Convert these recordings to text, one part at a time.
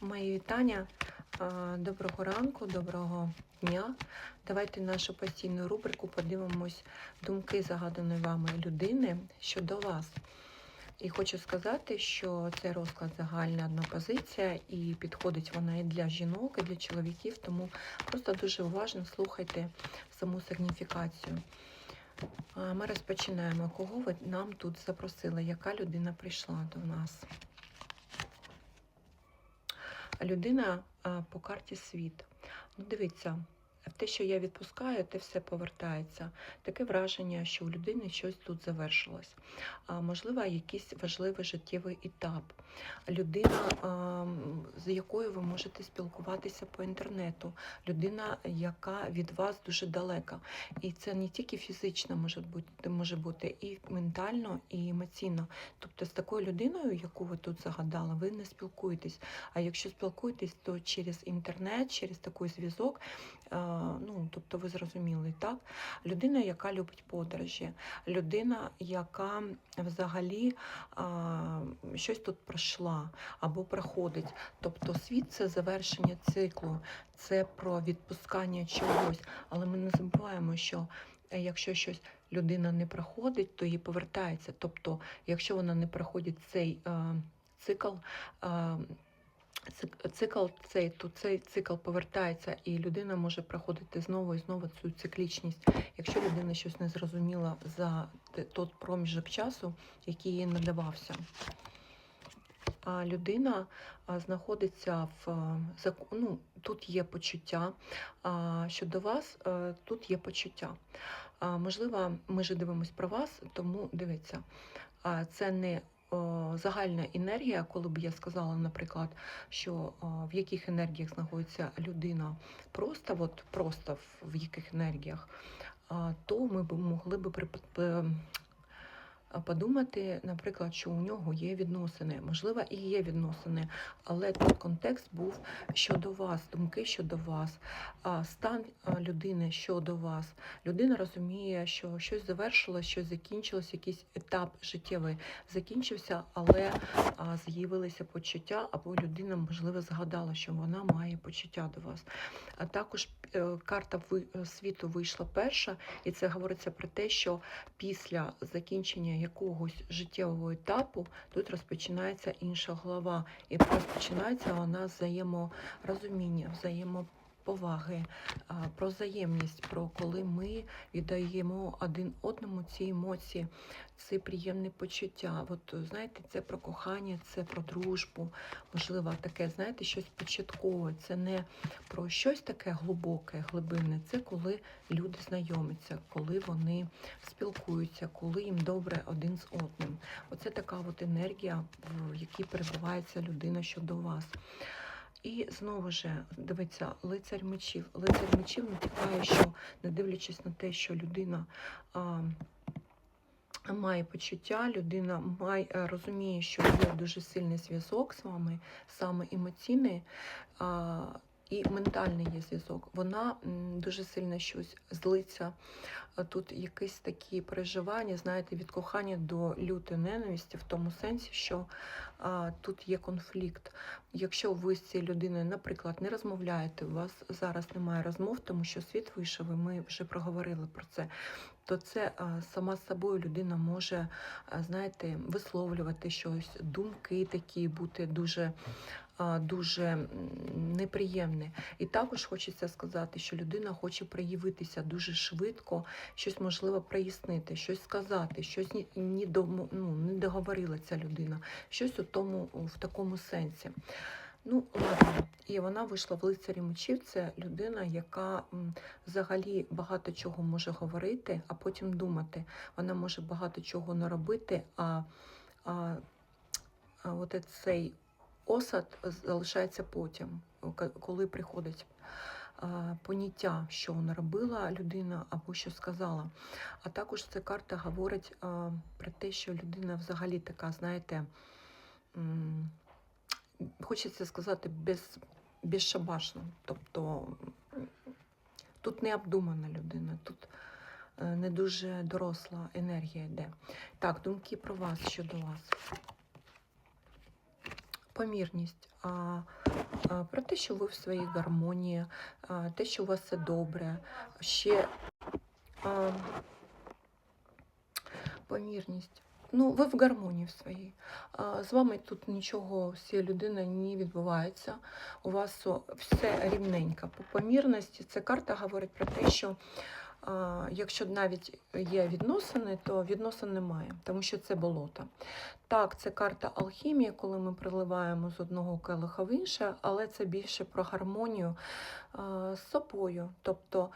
Мої вітання. Доброго ранку, доброго дня. Давайте нашу постійну рубрику подивимось думки загаданої вами людини щодо вас. І хочу сказати, що цей розклад загальна одна позиція, і підходить вона і для жінок, і для чоловіків, тому просто дуже уважно слухайте саму сигніфікацію. Ми розпочинаємо. Кого ви нам тут запросили? Яка людина прийшла до нас? Людина по карті світ. Ну, дивіться, те, що я відпускаю, те все повертається. Таке враження, що у людини щось тут завершилось. А, можливо, якийсь важливий життєвий етап. Людина, а, з якою ви можете спілкуватися по інтернету. Людина, яка від вас дуже далека. І це не тільки фізично може бути, може бути і ментально, і емоційно. Тобто з такою людиною, яку ви тут загадали, ви не спілкуєтесь. А якщо спілкуєтесь, то через інтернет, через такий зв'язок, ну тобто ви зрозуміли, так? Людина, яка любить подорожі, людина, яка взагалі а, щось тут пройшла або проходить. Тобто світ це завершення циклу, це про відпускання чогось. Але ми не забуваємо, що е, якщо щось людина не проходить, то їй повертається. Тобто, якщо вона не проходить цей е, цикл. Е, цик- Цикл цей, то цей цикл повертається, і людина може проходити знову і знову цю циклічність. Якщо людина щось не зрозуміла за той проміжок часу, який їй надавався. А людина знаходиться в ну, тут є почуття. А щодо вас, тут є почуття. Можливо, ми ж дивимось про вас, тому дивіться, це не загальна енергія, коли б я сказала, наприклад, що в яких енергіях знаходиться людина, просто, от, просто в, яких енергіях, то ми б могли б подумати, наприклад, що у нього є відносини. Можливо, і є відносини, але тут контекст був щодо вас, думки щодо вас, стан людини щодо вас. Людина розуміє, що щось завершилось, щось закінчилось, якийсь етап життєвий закінчився, але з'явилися почуття, або людина, можливо, згадала, що вона має почуття до вас. А також е, карта світу вийшла перша, і це говориться про те, що після закінчення якогось життєвого етапу тут розпочинається інша глава, і розпочинається вона взаєморозуміння, взаємоповаги, а, про взаємність, про коли ми віддаємо один одному ці емоції, це приємне почуття. От знаєте, це про кохання, це про дружбу, можливо, таке, знаєте, щось початкове. Це не про щось таке глибоке, глибинне. Це коли люди знайомляться, коли вони спілкуються, коли їм добре один з одним. Оце така от енергія, в якій перебувається людина щодо вас. І знову ж, дивиться, лицар мечів. Лицар мечів натякає, що не дивлячись на те, що людина а, має почуття, людина має, е, розуміє, що є дуже сильний зв'язок з вами, саме емоційний. І ментальний є зв'язок. Вона дуже сильно щось злиться. Тут якісь такі переживання, знаєте, від кохання до лютої ненависті, в тому сенсі, що а, тут є конфлікт. Якщо ви з цією людиною, наприклад, не розмовляєте, у вас зараз немає розмов, тому що світ вийшов, і ми вже проговорили про це. То це сама з собою людина може, знаєте, висловлювати щось, думки такі, бути дуже дуже неприємне. І також хочеться сказати, що людина хоче проявитися дуже швидко, щось можливо прояснити, щось сказати, щось ні ну, не договорила ця людина, щось у тому, в такому сенсі. Ну, ладно, і вона вийшла в лицарі мечів. Це людина, яка взагалі багато чого може говорити, а потім думати. Вона може багато чого наробити, а, а, а от цей осад залишається потім, коли приходить поняття, що наробила людина або що сказала. А також ця карта говорить про те, що людина взагалі така, знаєте, хочеться сказати, без, безшабашна. Тобто тут не обдумана людина, тут е, не дуже доросла енергія йде. Так, думки про вас щодо вас. Помірність, а, про те, що ви в своїй гармонії, те, що у вас все добре. Ще помірність. Ну, ви в гармонії в своїй. З вами тут нічого з цією людиною не відбувається. У вас все рівненько. По помірності ця карта говорить про те, що якщо навіть є відносини, то відносин немає, тому що це болото. Так, це карта алхімії, коли ми приливаємо з одного келиха в інше, але це більше про гармонію з собою. Тобто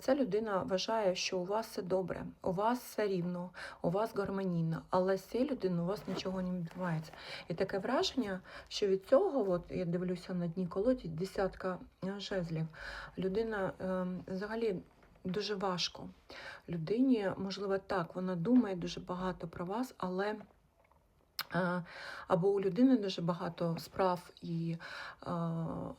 ця людина вважає, що у вас все добре, у вас все рівно, у вас гармонійно, але з цією людиною у вас нічого не відбувається. І таке враження, що від цього, от я дивлюся на дні колоді, десятка жезлів, людина е, взагалі. Дуже важко людині, можливо, так, вона думає дуже багато про вас, але е, або у людини дуже багато справ і е,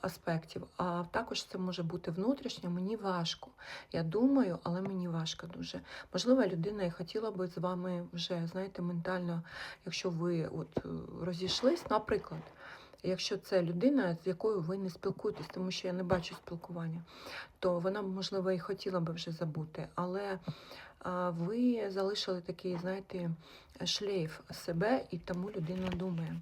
аспектів, а також це може бути внутрішньо, мені важко. Я думаю, але мені важко дуже. Можливо, людина і хотіла би з вами вже, знаєте, ментально, якщо ви от е, розійшлись, наприклад. Якщо це людина, з якою ви не спілкуєтесь, тому що я не бачу спілкування, то вона, можливо, і хотіла би вже забути, але ви залишили такий, знаєте, шлейф себе, і тому людина думає.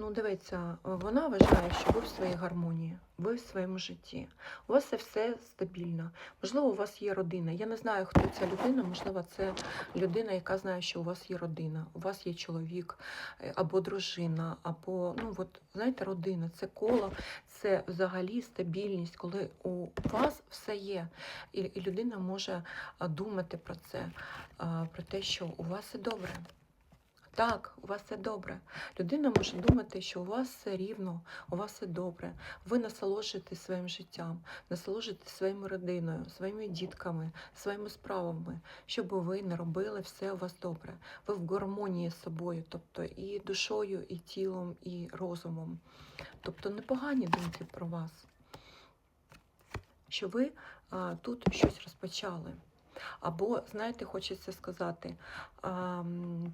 Ну, дивіться, вона вважає, що ви в своїй гармонії, ви в своєму житті. У вас це все стабільно. Можливо, у вас є родина. Я не знаю, хто ця людина. Можливо, це людина, яка знає, що у вас є родина, у вас є чоловік е, або дружина, або ну от знаєте, родина. Це коло, це взагалі стабільність, коли у вас все є, і, людина може думати про це, про те, що у вас все добре. Так, у вас все добре. Людина може думати, що у вас все рівно, у вас все добре. Ви насолоджуєтесь своїм життям, насолоджуєтесь своєю родиною, своїми дітками, своїми справами, щоб ви не робили все у вас добре. Ви в гармонії з собою, тобто і душою, і тілом, і розумом. Тобто непогані думки про вас, що ви а, тут щось розпочали. Або, знаєте, хочеться сказати,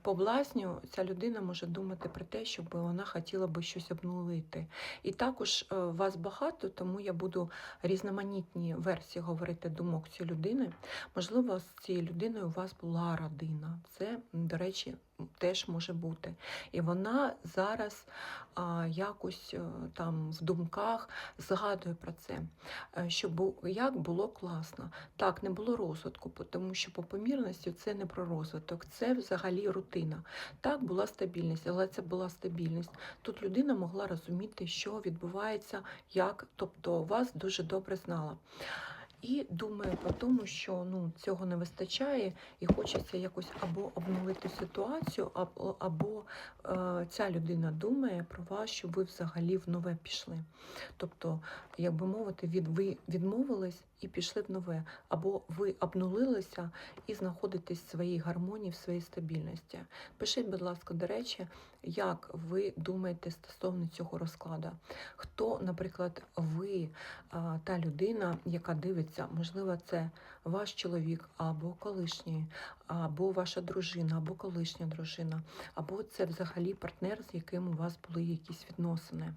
по власню ця людина може думати про те, щоб вона хотіла би щось обнулити. І також е, вас багато, тому я буду різноманітні версії говорити думок цієї людини. Можливо, з цією людиною у вас була родина. Це, до речі, теж може бути. І вона зараз а, якось е, там в думках згадує про це, е, що бу- як було класно. Так, не було розвитку, тому що по помірності це не про розвиток, це взагалі рутина. Так, була стабільність, але це була стабільність. Тут людина могла розуміти, що відбувається, як, тобто вас дуже добре знала. І думає про тому, що ну, цього не вистачає, і хочеться якось або обновити ситуацію, або, або е, ця людина думає про вас, щоб ви взагалі в нове пішли. Тобто, як би мовити, від, ви відмовились і пішли в нове, або ви обнулилися і знаходитесь в своїй гармонії, в своїй стабільності. Пишіть, будь ласка, до речі, як ви думаєте стосовно цього розкладу? Хто, наприклад, ви та людина, яка дивиться, можливо, це ваш чоловік або колишній, або ваша дружина, або колишня дружина, або це взагалі партнер, з яким у вас були якісь відносини.